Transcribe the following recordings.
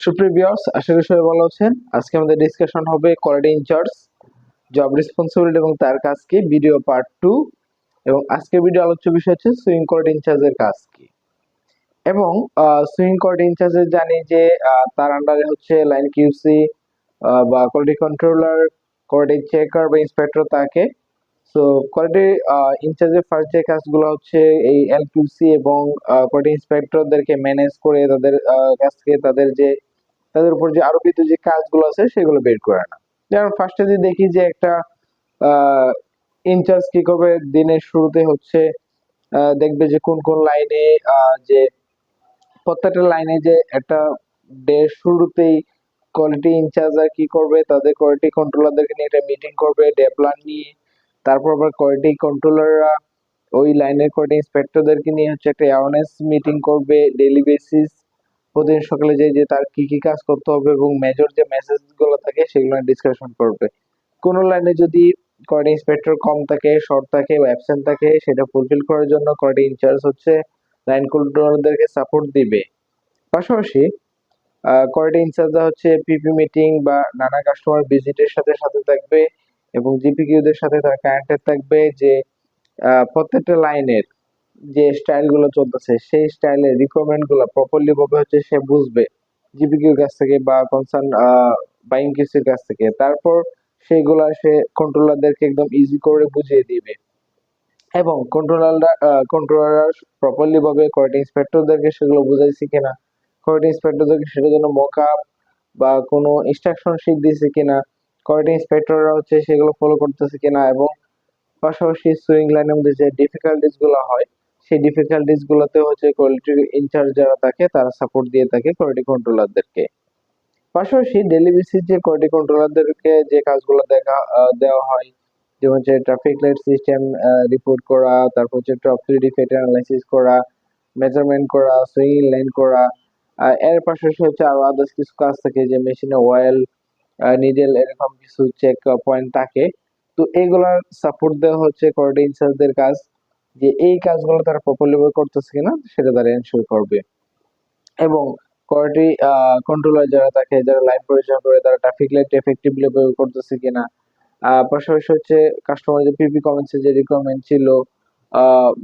সুপ্রিয় ভিউয়ার্স আশা করি সবাই ভালো আছেন। আজকে আমাদের ডিসকাশন হবে কোয়ালিটি ইনচার্জ জব রেসপন্সিবিলিটি এবং তার কাজ কি ভিডিও পার্ট টু এবং আজকের ভিডিও আলোচ্য বিষয় হচ্ছে সুইং কোয়ালিটি ইনচার্জের কাজ কি। এবং সুইং কোয়ালিটি ইনচার্জের জানি যে তার আন্ডারে হচ্ছে লাইন কিউসি বা কোয়ালিটি কন্ট্রোলার কোয়ালিটি চেকার বা ইন্সপেক্টর থাকে সো কোয়ালিটি ইনচার্জের ফার্স্ট যে কাজগুলো হচ্ছে এই এলকিউসি এবং কোয়ালিটি ইন্সপেক্টরদেরকে ম্যানেজ করে তাদের কাছ থেকে তাদের যে তাদের উপর যে আরোপিত যে কাজগুলো আছে, সেগুলো বের করে না। যেমন ফার্স্টে যদি দেখি যে একটা ইনচার্জ কি করবে দিনের শুরুতে হচ্ছে দেখবে যে কোন কোন লাইনে যে প্রত্যেকটা লাইনে যে একটা ডে শুরুতেই কোয়ালিটি ইনচার্জ আর কি করবে, তাদের কোয়ালিটি কন্ট্রোলারদেরকে নিয়ে একটা মিটিং করবে ডে প্ল্যান নিয়ে। তারপর আবার কোয়ালিটি কন্ট্রোলাররা ওই লাইনের কোয়ালিটি ইন্সপেক্টরদেরকে নিয়ে হচ্ছে একটা অ্যাওয়ারনেস মিটিং করবে ডেলি বেসিস প্রতিদিন সকালে যে যে তার কি কি কাজ করতে হবে এবং মেজর যে মেসেজগুলো থাকে সেগুলো ডিসকাশন করবে। কোন লাইনে যদি কোয়ালিটি ইন্সপেক্টর কম থাকে শর্ট থাকে বা অ্যাবসেন্ট থাকে, সেটা ফুলফিল করার জন্য কোয়ালিটি ইনচার্জ হচ্ছে লাইন কন্ট্রোলারদেরকে সাপোর্ট দিবে। পাশাপাশি কোয়ালিটি ইনচার্জরা হচ্ছে পিপি মিটিং বা নানা কাস্টমার ভিজিটের সাথে সাথে থাকবে এবং জিপিকিউদের সাথে তার কানেক্টেড থাকবে যে প্রত্যেকটা লাইনের যে স্টাইলগুলো চলতেছে, সেই স্টাইলের রিকোয়ারমেন্টগুলো প্রপারলি ভাবে হচ্ছে সে বুঝবে জিপিকিউর কাছ থেকে বা কনসার্ন বাইং কিউসির কাছ থেকে। তারপর সেইগুলা সে কন্ট্রোলারদেরকে একদম ইজি করে বুঝিয়ে দিবে। এবং কন্ট্রোলাররা কন্ট্রোলাররা প্রপারলি ভাবে কোয়ালিটি ইন্সপেক্টরদেরকে সেগুলো বুঝাইছে কিনা কোয়ালিটি ইন্সপেক্টরদেরকে সেটার জন্য মকআপ বা কোনো ইনস্ট্রাকশন শিট দিয়েছে কিনা কোয়ালিটি ইন্সপেক্টররা হচ্ছে সেগুলো ফলো করতেছে কিনা, এবং পাশাপাশি সুইং লাইনের মধ্যে যে ডিফিকাল্টিসগুলো হয় সেই ডিফিকাল্টিস গুলোতে হচ্ছে কোয়ালিটি ইনচার্জ যারা থাকে, তারা সাপোর্ট দিয়ে থাকে কোয়ালিটি কন্ট্রোলারদেরকে পাশাপাশি ডেলি বেসিস যে কোয়ালিটি কন্ট্রোলারদেরকে যে কাজগুলো দেখা দেওয়া হয়, যেমন হচ্ছে ট্রাফিক লাইট সিস্টেম রিপোর্ট করা, তারপর হচ্ছে টপ থ্রি ডিফেক্ট অ্যানালাইসিস করা মেজারমেন্ট করা সুইং লাইন করা এর পাশাপাশি হচ্ছে আরও আদার্স কিছু কাজ থাকে, যে মেশিনে অয়েল নিডেল এরকম কিছু চেক পয়েন্ট থাকে। তো এগুলার সাপোর্ট দেওয়া হচ্ছে কোয়ালিটি ইনচার্জদের কাজ। যে এই কাজগুলো তারা প্রপারলি করতেছে কিনা, সেটা তারা এনশিওর করবে। এবং কোয়ালিটি কন্ট্রোলার যারা থাকে, যারা লাইন পরিচালনা করে, তারা ট্রাফিক লাইট এফেক্টিভলি ব্যবহার করতেছে কিনা। পাশাপাশি হচ্ছে কাস্টমার যে পিপি যে রিকোয়ারমেন্ট ছিল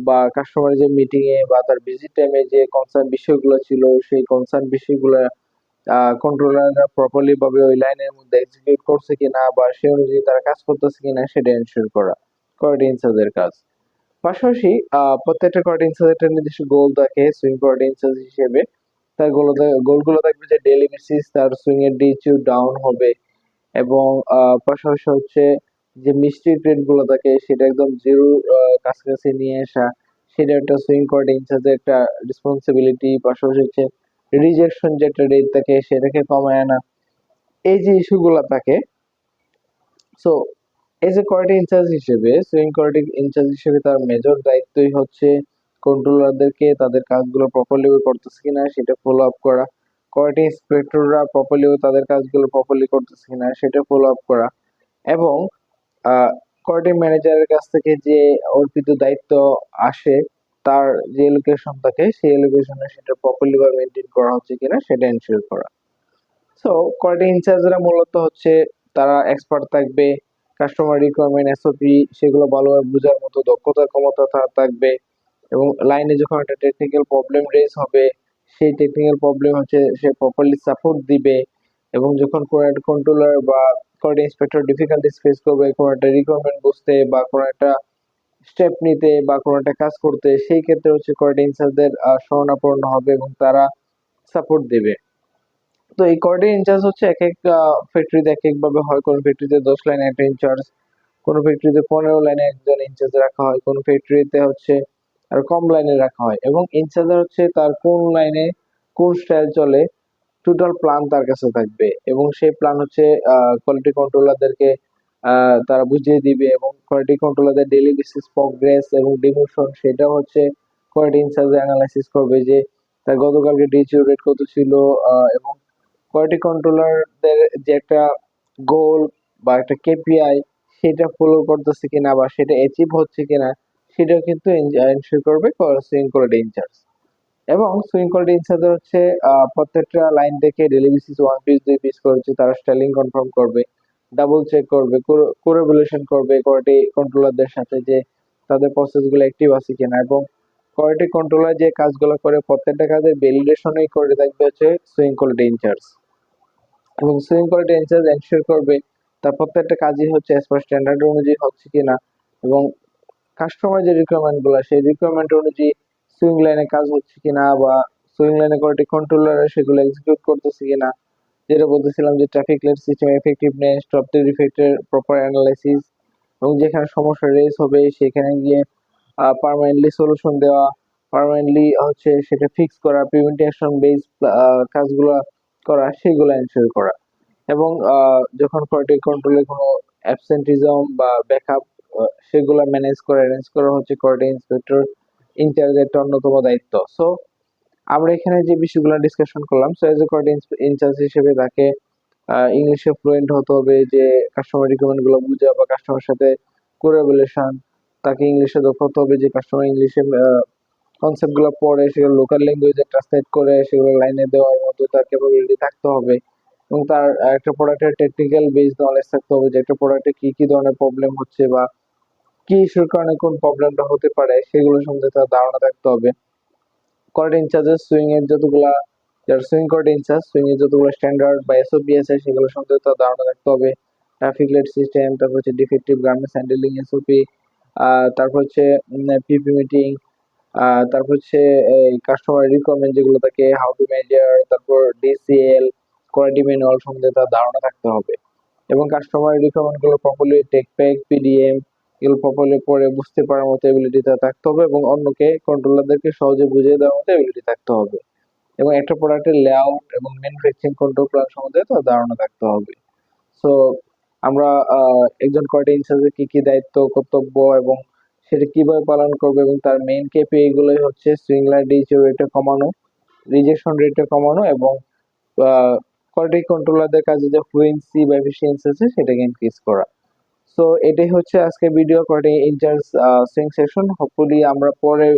বা কাস্টমার যে মিটিং এ বা তার ভিজিট টাইমে যে কনসার্ন বিষয়গুলো ছিল, সেই কনসার্ন বিষয়গুলো কন্ট্রোলাররা প্রপারলি ভাবে ওই লাইনের মধ্যে এক্সিকিউট করছে কিনা, বা সেই অনুযায়ী তারা কাজ করতেছে কিনা, সেটা এনশিওর করা। কোয়ালিটি ইনচার্জের কাজ। পাশাপাশি প্রত্যেকটা ইনচার্জের একটা নির্দিষ্ট গোল থাকে সুইং ইনচার্জ হিসেবে। তার গোল গোলগুলো থাকবে যে ডেইলি বেসিস তার সুইং এর ডিচু ডাউন হবে এবং পাশাপাশি হচ্ছে যে মিষ্টি ট্রেডগুলো থাকে, সেটা একদম জিরো কাছাকাছি নিয়ে আসা, সেটা একটা সুইং ইনচার্জের একটা রেসপন্সিবিলিটি পাশাপাশি হচ্ছে রিজেকশন যেটা রেট থাকে, সেটাকে কমায় আনা। এই যে ইস্যুগুলো থাকে so as a quality in charge হিসেবে, সুইং কোয়ালিটি ইনচার্জ হিসেবে তার মেজর দায়িত্বই হচ্ছে কন্ট্রোলারদেরকে তাদের কাজগুলো প্রপারলি করতেছে কিনা, সেটা ফলো আপ করা কোয়ালিটি ইন্সপেক্টররা প্রপারলি তাদের কাজগুলো প্রপারলি করতেছে কিনা, সেটা ফলো আপ করা। এবং কোয়ালিটি ম্যানেজারের কাছ থেকে যে অর্পিত দায়িত্ব আসে, তার যে লোকেশন থাকে, সেই লোকেশনে সেটা প্রপারলি বা মেনটেন করা হচ্ছে কিনা, সেটা এনশিওর করা। সো কোয়ালিটি ইনচার্জরা মূলত হচ্ছে তারা এক্সপার্ট থাকবে কাস্টমার রিকোয়ারমেন্ট এসওপি সেগুলো ভালোভাবে বোঝার মতো দক্ষতা, ক্ষমতা থাকবে। এবং লাইনে যখন একটা টেকনিক্যাল প্রবলেম রেজ হবে, সেই টেকনিক্যাল প্রবলেম হচ্ছে সে প্রপারলি সাপোর্ট দিবে। এবং যখন কোনো একটা কন্ট্রোলার বা কোয়ালিটি ইন্সপেক্টর ডিফিকাল্টিস ফেস করবে, কোনো একটা রিকোয়ারমেন্ট বুঝতে বা কোনো একটা স্টেপ নিতে বা কোনো একটা কাজ করতে, সেই ক্ষেত্রে হচ্ছে কোয়ালিটি ইনচার্জদের শরণাপন্ন হবে এবং তারা সাপোর্ট দেবে। তো এই কোয়ালিটি ইনচার্জ হচ্ছে এক এক ফ্যাক্টরিতে এক এক ভাবে হয়। কোনো ফ্যাক্টরিতে দশ লাইনে একটা ইনচার্জ কোনো ফ্যাক্টরিতে পনেরো লাইনে একজন ইনচার্জ রাখা হয়, কোনো ফ্যাক্টরিতে হচ্ছে আর কম লাইনে রাখা হয়। এবং ইনচার্জ হচ্ছে তার কোন লাইনে কোন স্টাইল চলে টোটাল প্ল্যান তার কাছে থাকবে। এবং সেই প্ল্যান হচ্ছে কোয়ালিটি কন্ট্রোলারদেরকে তারা বুঝিয়ে দিবে। এবং কোয়ালিটি কন্ট্রোলারদের ডেইলি বেসিস প্রগ্রেস এবং ডিমোশন সেটা হচ্ছে কোয়ালিটি ইনচার্জ অ্যানালাইসিস করবে যে, তার গতকালকে ডিচিউ রেট কত ছিল এবং কোয়ালিটি কন্ট্রোলারদের যে একটা গোল বা একটা কেপিআই সেটা ফলো করতেছে কিনা বা সেটা অ্যাচিভ হচ্ছে কিনা, সেটাও কিন্তু এনশিওর করবে সুইং কোয়ালিটি ইনচার্জ এবং সুইং কোয়ালিটি ইনচার্জার হচ্ছে প্রত্যেকটা লাইন থেকে ডেলি বেসিস ওয়ান পিস দুই পিস করে হচ্ছে তারা স্টাইলিং কনফার্ম করবে ডাবল চেক করবে কোরেবুলেশন করবে কোয়ালিটি কন্ট্রোলারদের সাথে যে তাদের প্রসেসগুলো অ্যাক্টিভ আছে কিনা। এবং কোয়ালিটি কন্ট্রোলার যে কাজগুলো করে প্রত্যেকটা কাজের ভ্যালিডেশনই করে থাকবে হচ্ছে সুইং কোয়ালিটি ইনচার্জ এবং sewing quality in charge ensure করবে। তার প্রত্যেকটা কাজই হচ্ছে অ্যাজ পার স্ট্যান্ডার্ড অনুযায়ী হচ্ছে কিনা এবং কাস্টমার যে রিকোয়ারমেন্টগুলো, সেই রিকোয়ারমেন্ট অনুযায়ী সুইং লাইনে কাজ হচ্ছে কিনা বা সুইং লাইনে কোয়ালিটি কন্ট্রোলার সেগুলো এক্সিকিউট করতেছে কিনা, যেটা বলতেছিলাম যে traffic light system effectiveness top টেল ইফেক্টের প্রপার অ্যানালাইসিস এবং যেখানে সমস্যা রেজ হবে সেখানে গিয়ে পার্মানেন্টলি সলিউশন দেওয়া পার্মানেন্টলি হচ্ছে সেটা ফিক্স করা প্রিভেন্টেশন বেস কাজগুলো করা, সেগুলো এনশিওর করা। এবং যখন কোয়ালিটি কন্ট্রোলে কোনো অ্যাবসেন্টিজম বা ব্যাকআপ সেগুলো ম্যানেজ করে অ্যারেঞ্জ করা হচ্ছে কোয়ালিটি ইন্সপেক্টর ইনচার্জের একটা অন্যতম দায়িত্ব। সো আমরা এখানে যে বিষয়গুলো ডিসকাশন করলাম so as a quality in charge হিসেবে তাকে ইংলিশে ফ্লুয়েন্ট হতে হবে যে কাস্টমার রিকোয়ারমেন্টগুলো বুঝা বা কাস্টমার সাথে কোরাবুলেশন তাকে ইংলিশে দক্ষ হতে হবে যে কাস্টমার ইংলিশে কনসেপ্টগুলো পড়ে, সেগুলো লোকাল ল্যাঙ্গুয়েজে ট্রান্সলেট করে, সেগুলো লাইনে দেওয়ার মতো তার ক্যাপাবিলিটি থাকতে হবে। এবং তার একটা প্রোডাক্টের টেকনিক্যাল বেস নলেজ থাকতে হবে যে একটা প্রোডাক্টে কি কি ধরনের প্রবলেম হচ্ছে বা কি ইস্যুর কারণে কোন প্রবলেমটা হতে পারে, সেগুলো সম্বন্ধে তার ধারণা থাকতে হবে। কোয়ালিটি ইনচার্জের সুইং এর যতগুলা, যার সুইং কোয়ালিটি ইনচার্জ সুইং এর যতগুলো স্ট্যান্ডার্ড বা এসওপি আছে, সেগুলো সম্বন্ধে তার ধারণা থাকতে হবে। ট্রাফিক লাইট সিস্টেম তারপর হচ্ছে ডিফেক্টিভ গার্মেন্টস হ্যান্ডেলিং এসওপি তারপর হচ্ছে পিপি মিটিং তারপর হচ্ছে, এই কাস্টমার রিকোয়ারমেন্ট যেগুলো থাকে হাউ টু মেজার তারপর ডিসিএল কোয়ালিটি ম্যানুয়াল সম্বন্ধে তার ধারণা থাকতে হবে। এবং customer রিকোয়ারমেন্টগুলো properly tech pack P D M এগুলো প্রপারলি পড়ে বুঝতে পারার মতো এবিলিটি থাকতে হবে এবং অন্যকে কন্ট্রোলারদেরকে সহজে বুঝিয়ে দেওয়ার মতো এবিলিটি থাকতে হবে। এবং একটা প্রোডাক্টের লেআউট এবং ম্যানুফ্যাকচারিং কন্ট্রোল প্ল্যান সম্বন্ধে তার ধারণা থাকতে হবে। সো আমরা একজন কোয়ালিটি ইনচার্জের কি কি দায়িত্ব, কর্তব্য এবং সেটা কীভাবে পালন করবে এবং তার মেইন কেপিআই গুলোই হচ্ছে লাইট ডিজিটাল রেটটা কমানো রিজেকশন রেটটা কমানো এবং কোয়ালিটি কন্ট্রোলারদের কাজে যে ফ্লুয়েন্সি বা এফিসিয়েন্সি আছে সেটাকে ইনক্রিজ করা। সো এটাই হচ্ছে আজকে video quality in charge sewing session hopefully আমরা পরে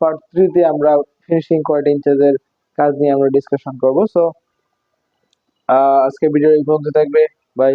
পার্ট থ্রিতে আমরা ফিনিশিং কোয়ালিটি ইনচার্জের কাজ নিয়ে আমরা ডিসকাশন করব। সো আজকে ভিডিও এই পর্যন্ত থাকবে। বাই